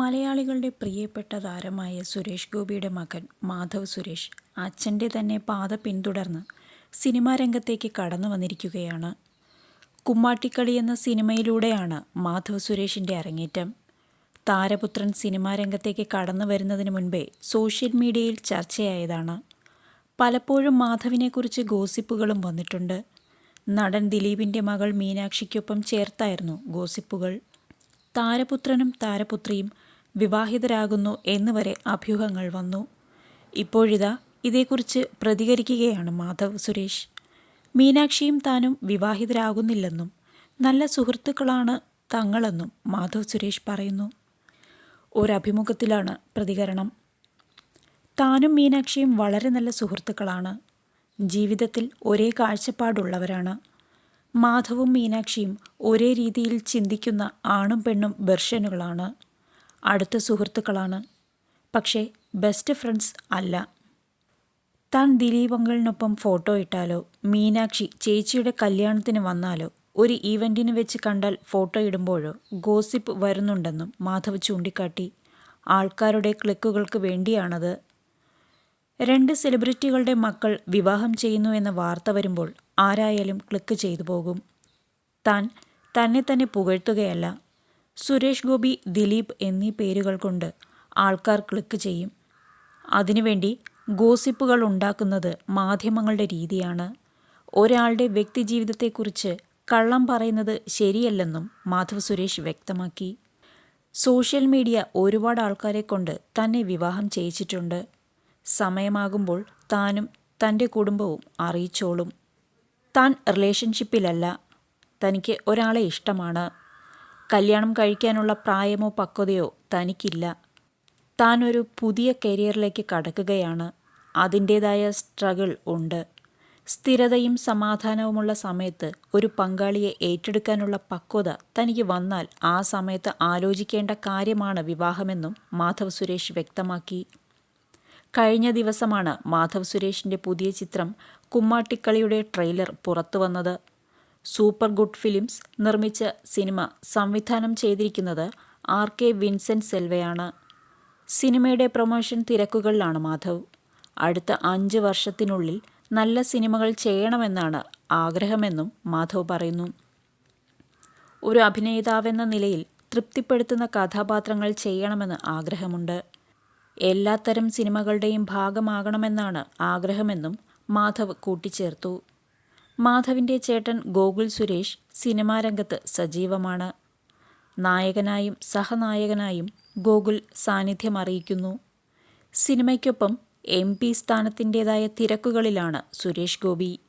മലയാളികളുടെ പ്രിയപ്പെട്ട താരമായ സുരേഷ് ഗോപിയുടെ മകൻ മാധവ് സുരേഷ് അച്ഛന്റെ തന്നെ പാത പിന്തുടർന്ന് സിനിമാ രംഗത്തേക്ക് കടന്നു വന്നിരിക്കുകയാണ്. കുമ്മാട്ടിക്കളി എന്ന സിനിമയിലൂടെയാണ് മാധവ് സുരേഷിന്റെ അരങ്ങേറ്റം. താരപുത്രൻ സിനിമാ രംഗത്തേക്ക് കടന്നു വരുന്നതിന് മുൻപേ സോഷ്യൽ മീഡിയയിൽ ചർച്ചയായതാണ്. പലപ്പോഴും മാധവിനെക്കുറിച്ച് ഗോസിപ്പുകളും വന്നിട്ടുണ്ട്. നടൻ ദിലീപിന്റെ മകൾ മീനാക്ഷിക്കൊപ്പം ചേർത്തായിരുന്നു ഗോസിപ്പുകൾ. താരപുത്രനും താരപുത്രിയും വിവാഹിതരാകുന്നു എന്നുവരെ അഭ്യൂഹങ്ങൾ വന്നു. ഇപ്പോഴിതാ ഇതേക്കുറിച്ച് പ്രതികരിക്കുകയാണ് മാധവ് സുരേഷ്. മീനാക്ഷിയും താനും വിവാഹിതരാകുന്നില്ലെന്നും നല്ല സുഹൃത്തുക്കളാണ് തങ്ങളെന്നും മാധവ് സുരേഷ് പറയുന്നു. ഒരഭിമുഖത്തിലാണ് പ്രതികരണം. താനും മീനാക്ഷിയും വളരെ നല്ല സുഹൃത്തുക്കളാണ്. ജീവിതത്തിൽ ഒരേ കാഴ്ചപ്പാടുള്ളവരാണ്. മാധവും മീനാക്ഷിയും ഒരേ രീതിയിൽ ചിന്തിക്കുന്ന ആണും പെണ്ണും വെർഷനുകളാണ് അടുത്ത സുഹൃത്തുക്കളാണ്. പക്ഷേ ബെസ്റ്റ് ഫ്രണ്ട്സ് അല്ല. താൻ ദിലീപ് ഫോട്ടോ ഇട്ടാലോ? മീനാക്ഷി ചേച്ചിയുടെ കല്യാണത്തിന് വന്നാലോ? ഒരു ഈവന്റിന് വെച്ച് കണ്ടാൽ ഫോട്ടോ ഇടുമ്പോഴോ? ഗോസിപ്പ് വരുന്നുണ്ടെന്നും മാധവ് ചൂണ്ടിക്കാട്ടി. ആൾക്കാരുടെ ക്ലിക്കുകൾക്ക് വേണ്ടിയാണത്. രണ്ട് സെലിബ്രിറ്റികളുടെ മക്കൾ വിവാഹം ചെയ്യുന്നു എന്ന വാർത്ത വരുമ്പോൾ ആരായാലും ക്ലിക്ക് ചെയ്തു പോകും. താൻ തന്നെ തന്നെ പുകഴ്ത്തുകയല്ല. സുരേഷ് ഗോപി ദിലീപ് എന്നീ പേരുകൾ കൊണ്ട് ആൾക്കാർ ക്ലിക്ക് ചെയ്യും. അതിനുവേണ്ടി ഗോസിപ്പുകൾ ഉണ്ടാക്കുന്നത് മാധ്യമങ്ങളുടെ രീതിയാണ്. ഒരാളുടെ വ്യക്തിജീവിതത്തെക്കുറിച്ച് കള്ളം പറയുന്നത് ശരിയല്ലെന്നും മാധവ് സുരേഷ് വ്യക്തമാക്കി. സോഷ്യൽ മീഡിയ ഒരുപാട് ആൾക്കാരെ കൊണ്ട് തന്നെ വിവാഹം ചെയ്യിച്ചിട്ടുണ്ട്. സമയമാകുമ്പോൾ താനും തന്റെ കുടുംബവും അറിയിച്ചോളും. താൻ റിലേഷൻഷിപ്പിലല്ല. തനിക്ക് ഒരാളെ ഇഷ്ടമാണ്. കല്യാണം കഴിക്കാനുള്ള പ്രായമോ പക്വതയോ തനിക്കില്ല. താൻ ഒരു പുതിയ കരിയറിലേക്ക് കടക്കുകയാണ്. അതിന്റേതായ സ്ട്രഗിൾ ഉണ്ട്. സ്ഥിരതയും സമാധാനവുമുള്ള സമയത്ത് ഒരു പങ്കാളിയെ ഏറ്റെടുക്കാനുള്ള പക്വത തനിക്ക് വന്നാൽ ആ സമയത്ത് ആലോചിക്കേണ്ട കാര്യമാണ് വിവാഹമെന്നും മാധവ് സുരേഷ് വ്യക്തമാക്കി. കഴിഞ്ഞ ദിവസമാണ് മാധവ് സുരേഷിന്റെ പുതിയ ചിത്രം കുമ്മാട്ടിക്കളിയുടെ ട്രെയിലർ പുറത്തുവന്നത്. സൂപ്പർ ഗുഡ് ഫിലിംസ് നിർമ്മിച്ച സിനിമ സംവിധാനം ചെയ്തിരിക്കുന്നത് ആർ കെ വിൻസെന്റ് സെൽവയാണ്. സിനിമയുടെ പ്രൊമോഷൻ തിരക്കുകളിലാണ് മാധവ്. അടുത്ത അഞ്ച് വർഷത്തിനുള്ളിൽ നല്ല സിനിമകൾ ചെയ്യണമെന്നാണ് ആഗ്രഹമെന്നും മാധവ് പറയുന്നു. ഒരു അഭിനേതാവെന്ന നിലയിൽ തൃപ്തിപ്പെടുത്തുന്ന കഥാപാത്രങ്ങൾ ചെയ്യണമെന്ന് ആഗ്രഹമുണ്ട്. എല്ലാത്തരം സിനിമകളുടെയും ഭാഗമാകണമെന്നാണ് ആഗ്രഹമെന്നും മാധവ് കൂട്ടിച്ചേർത്തു. മാധവിന്റെ ചേട്ടൻ ഗോകുൽ സുരേഷ് സിനിമാരംഗത്ത് സജീവമാണ്. നായകനായും സഹനായകനായും ഗോകുൽ സാന്നിധ്യം അറിയിക്കുന്നു. സിനിമയ്ക്കൊപ്പം എം പി സ്ഥാനത്തിന്റെതായ തിരക്കുകളിലാണ് സുരേഷ് ഗോപി.